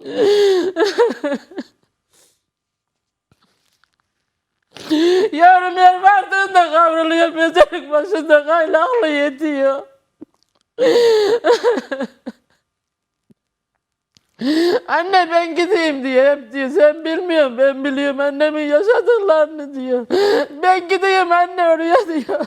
Yer vardığında kavruluyor, mezarlık başında kaynaklı yetiyor. Anne ben gideyim diye hep diyor. Sen bilmiyorsun ben biliyorum annemin yaşadıklarını diyor. Ben gideyim anne oraya diyor.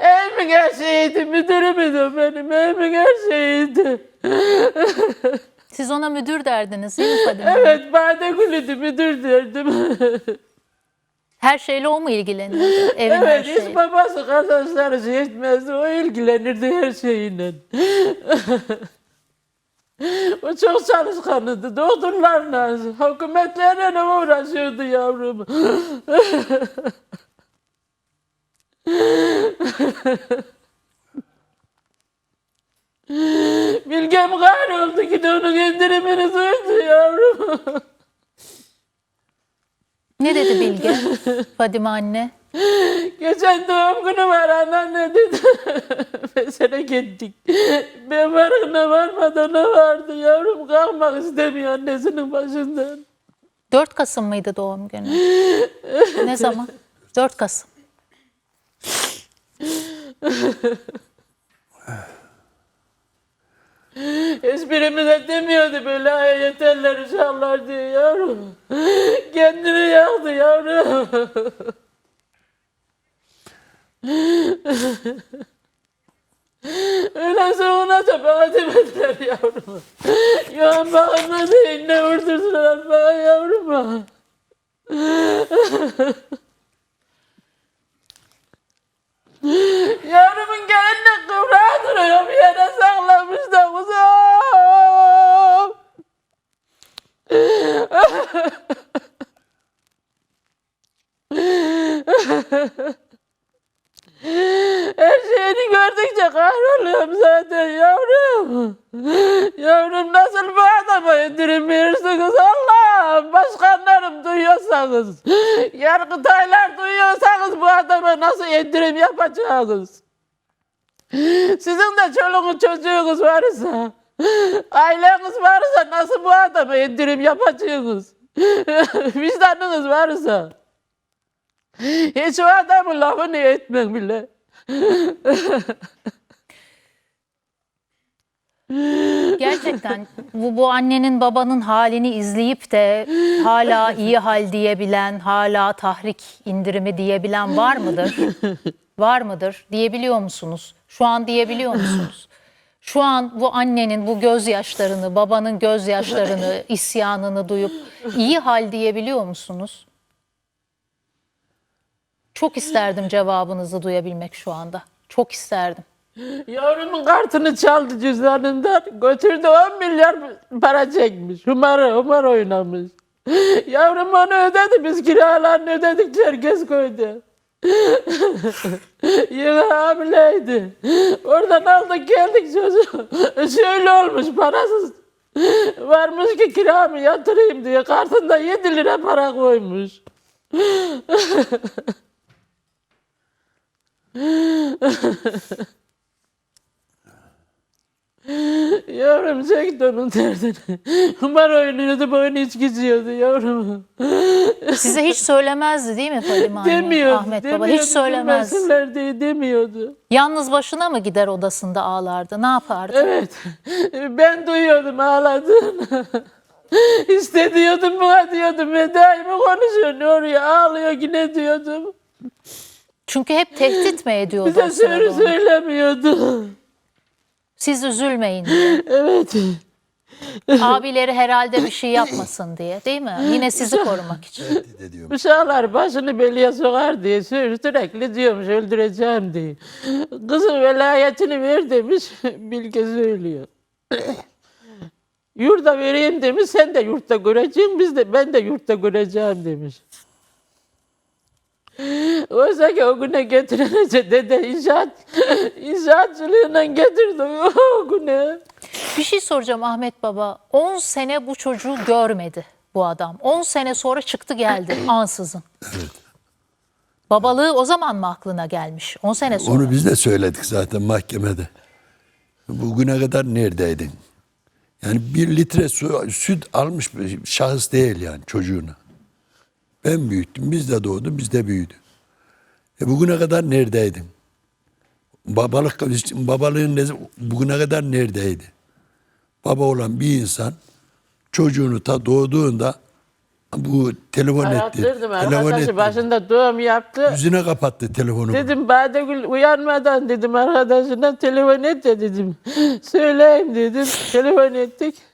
Evimin her şeyiydi, müdürümüydü o benim, evimin her şeyiydi. Siz ona müdür derdiniz değil mi Fadime? Evet, Badegül'üydü, müdür derdim. Her şeyle o mu ilgileniyordu? Evin her evet, hiç babası kazançları şey etmezdi, o ilgilenirdi her şeyiyle. o çok çalışkanıydı, doktorlarla, hükümetlerle uğraşıyordu yavrum. Bilgem kahroldu ki de onun indirimini duydu yavrum. Ne dedi Bilge? Fadime anne. Geçen doğum günü var anneanne dedi. Mesela gittik. Ben farkına varmadan ne vardı yavrum kalkmak istemiyor annesinin başından. 4 Kasım mıydı doğum günü? ne zaman? 4 Kasım. Hiçbirimize demiyordu böyle "Ay, yeterler uşaklar diye yavrum. Kendini yaktı yavrum. Öyle sonra da bana demediler yavrum. Ya bakma değil ne vurdurdular bana yavruma. Yavrumun gelinle kıvrağı duruyor bir yere saklamış da kuzum. Her şeyini gördükçe kahroluyorum zaten yavrum. Yavrum nasıl bu adama indirim verirsiniz Allah'ım. Başkanlarım duyuyorsanız, yargıtaylar duyuyorsanız bu adama nasıl indirim yapacaksınız? Sizin de çoluğunuz çocuğunuz varsa, aileniz varsa nasıl bu adama indirim yapacaksınız? Vicdanınız varsa. Hiç o adamın lafını etmek bile. Gerçekten bu, bu annenin babanın halini izleyip de hala iyi hal diyebilen, hala tahrik indirimi diyebilen var mıdır? Var mıdır? Diyebiliyor musunuz? Şu an diyebiliyor musunuz? Şu an bu annenin bu gözyaşlarını, babanın gözyaşlarını, isyanını duyup iyi hal diyebiliyor musunuz? Çok isterdim cevabınızı duyabilmek şu anda. Çok isterdim. Yavrumun kartını çaldı cüzdanından. Götürdü 10 milyar para çekmiş. Humar, humar oynamış. Yavrum onu ödedi. Biz kiralarını ödedik. Herkes koydu. Yine hamileydi. Oradan aldık geldik çocuğu. Şöyle olmuş parasız. Varmış ki kiramı yatırayım diye kartında 7 lira para koymuş. Yavrum çekti onun derdini. Kumar oynuyordu, boyun içki içiyordu yavrum. Size hiç söylemezdi değil mi Fadime anne? Demiyordu. Ahmet baba demiyordu, hiç söylemez. diye demiyordu. Yalnız başına mı gider odasında ağlardı? Ne yapardı? Evet. Ben duyuyordum ağladığını. Buna diyordum. Veda mi konuşuyor? Ne oraya ağlıyor yine diyordum. Çünkü hep tehdit mi ediyordu Bize söyle onu? söylemiyordu. Siz üzülmeyin diye. Evet. Abileri herhalde bir şey yapmasın diye değil mi? Yine sizi korumak için. Tehdit. Uşaklar başını belaya sokar diye sür- sürekli diyormuş öldüreceğim diye. Kızın velayetini ver demiş Bilge söylüyor. Yurda vereyim demiş sen de yurtta göreceksin biz de ben de yurtta göreceğim demiş. Oysa ki o güne getirince dede inşaat, inşaatçılığına getirdi o güne. Bir şey soracağım Ahmet Baba. 10 sene bu çocuğu görmedi bu adam. 10 sene sonra çıktı geldi ansızın. Babalığı o zaman mı aklına gelmiş? 10 sene sonra. Onu biz de söyledik zaten mahkemede. Bugüne kadar neredeydin? Yani bir litre su, süt almış bir şahıs değil yani çocuğuna. Ben büyüttüm, biz de doğdu, biz de büyüdü. E bugüne kadar neredeydin? Babalık, babalığın ne, bugüne kadar neredeydi? Baba olan bir insan çocuğunu ta doğduğunda bu telefon etti. Arattırdım Telefon etti. başında doğum yaptı. Yüzüne kapattı telefonu. Dedim Badegül uyanmadan dedim arkadaşına telefon et de dedim. Söyleyeyim dedim. Telefon ettik.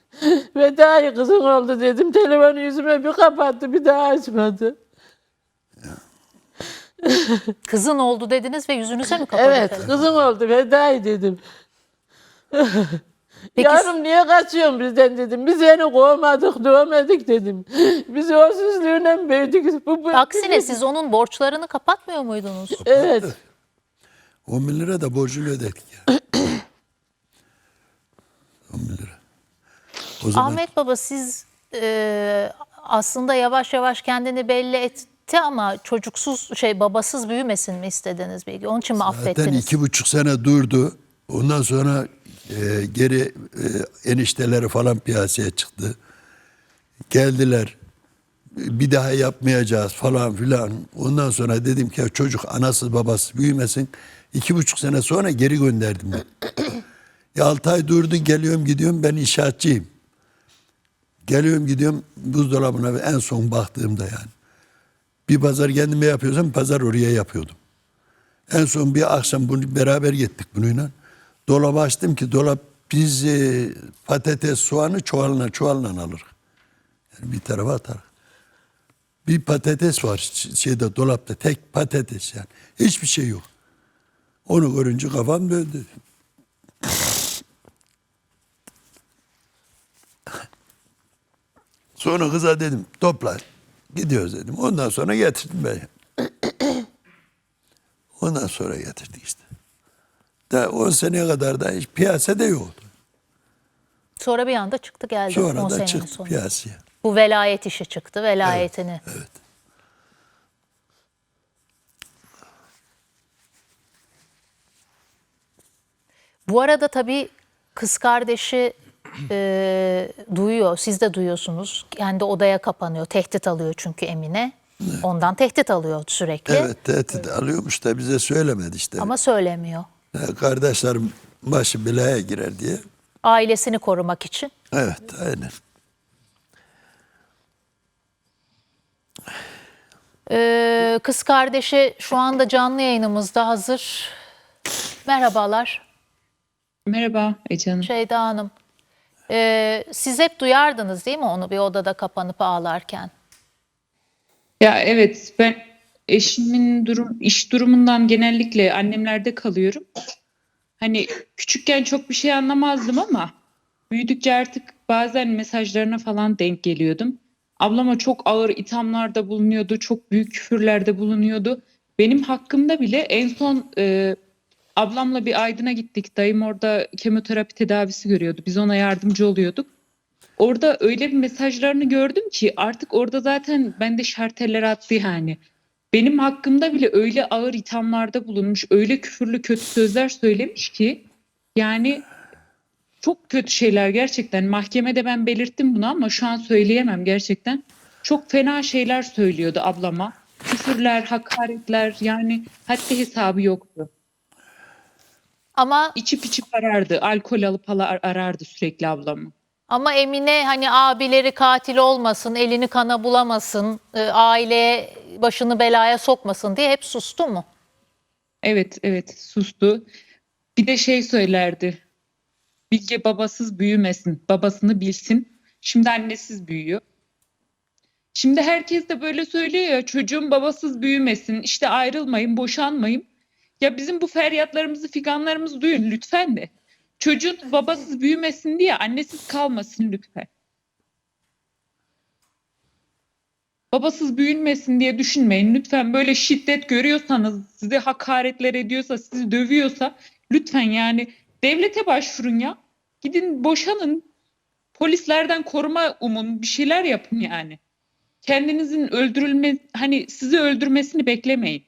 Ve daha iyi kızın oldu dedim. Telefonu yüzüme bir kapattı bir daha açmadı. Kızın oldu dediniz ve yüzünüze mi kapadı? Evet telefon? kızın oldu Vedai dedim. Peki Yavrum niye kaçıyorsun bizden dedim. Biz seni kovmadık dövmedik dedim. Biz o süzlüğüne büyüdük. Bu, bu, aksine siz onun borçlarını kapatmıyor muydunuz? Evet. 10 bin lira da borcunu ödedik ya. 10 bin lira. O zaman Ahmet Baba siz e, aslında yavaş yavaş kendini belli etti ama çocuksuz şey babasız büyümesin mi istediniz belki? Onun için mi zaten affettiniz? iki buçuk sene durdu. Ondan sonra e, geri e, enişteleri falan piyasaya çıktı. Geldiler. Bir daha yapmayacağız falan filan. Ondan sonra dedim ki çocuk anasız babasız büyümesin. İki buçuk sene sonra geri gönderdim ben. ya altı ay durdu geliyorum gidiyorum ben inşaatçıyım. Geliyorum gidiyorum buzdolabına ve en son baktığımda yani. Bir pazar kendime yapıyorsam pazar oraya yapıyordum. En son bir akşam bunu beraber gittik bununla. Dolabı açtım ki dolap biz e, patates soğanı çuvalına çuvalına alır. Yani bir tarafa atar. Bir patates var şeyde dolapta tek patates yani. Hiçbir şey yok. Onu görünce kafam döndü. Sonra kıza dedim topla gidiyoruz dedim. Ondan sonra getirdim ben. Ondan sonra getirdik işte. Da 10 seneye kadar da hiç piyasada yoktu. Sonra bir anda çıktı geldi 10 Sonra da çıktı sonunda. piyasaya. Bu velayet işi çıktı velayetini. Evet. Bu arada tabii kız kardeşi e, duyuyor, siz de duyuyorsunuz. Kendi odaya kapanıyor, tehdit alıyor çünkü Emine. Ondan tehdit alıyor sürekli Evet tehdit alıyormuş da bize söylemedi işte. ama söylemiyor. Ya Kardeşlerim başı belaya girer diye. Ailesini korumak için. Evet aynen. Ee, kız kardeşi şu anda canlı yayınımızda hazır. Merhabalar Merhaba Ece Hanım. Şeyda Hanım. Ee, siz hep duyardınız değil mi onu bir odada kapanıp ağlarken? Ya evet ben eşimin durum iş durumundan genellikle annemlerde kalıyorum. Hani küçükken çok bir şey anlamazdım ama büyüdükçe artık bazen mesajlarına falan denk geliyordum. Ablama çok ağır ithamlarda bulunuyordu, çok büyük küfürlerde bulunuyordu. Benim hakkımda bile en son e, ablamla bir Aydın'a gittik. Dayım orada kemoterapi tedavisi görüyordu. Biz ona yardımcı oluyorduk. Orada öyle bir mesajlarını gördüm ki artık orada zaten bende şarteller attı yani. Benim hakkımda bile öyle ağır ithamlarda bulunmuş, öyle küfürlü kötü sözler söylemiş ki yani çok kötü şeyler gerçekten. Mahkemede ben belirttim bunu ama şu an söyleyemem gerçekten. Çok fena şeyler söylüyordu ablama. Küfürler, hakaretler yani haddi hesabı yoktu. Ama İçip içip arardı. Alkol alıp ala- arardı sürekli ablamı. ama Emine hani abileri katil olmasın, elini kana bulamasın, e, aileye başını belaya sokmasın diye hep sustu mu? Evet, evet sustu. Bir de şey söylerdi. Bilge babasız büyümesin, babasını bilsin. Şimdi annesiz büyüyor. Şimdi herkes de böyle söylüyor ya çocuğum babasız büyümesin, işte ayrılmayın, boşanmayın. Ya bizim bu feryatlarımızı, figanlarımızı duyun lütfen de. Çocuğun babasız büyümesin diye annesiz kalmasın lütfen. babasız büyünmesin diye düşünmeyin. Lütfen böyle şiddet görüyorsanız, size hakaretler ediyorsa, sizi dövüyorsa lütfen yani devlete başvurun ya. Gidin boşanın. Polislerden koruma umun, bir şeyler yapın yani. Kendinizin öldürülme hani sizi öldürmesini beklemeyin.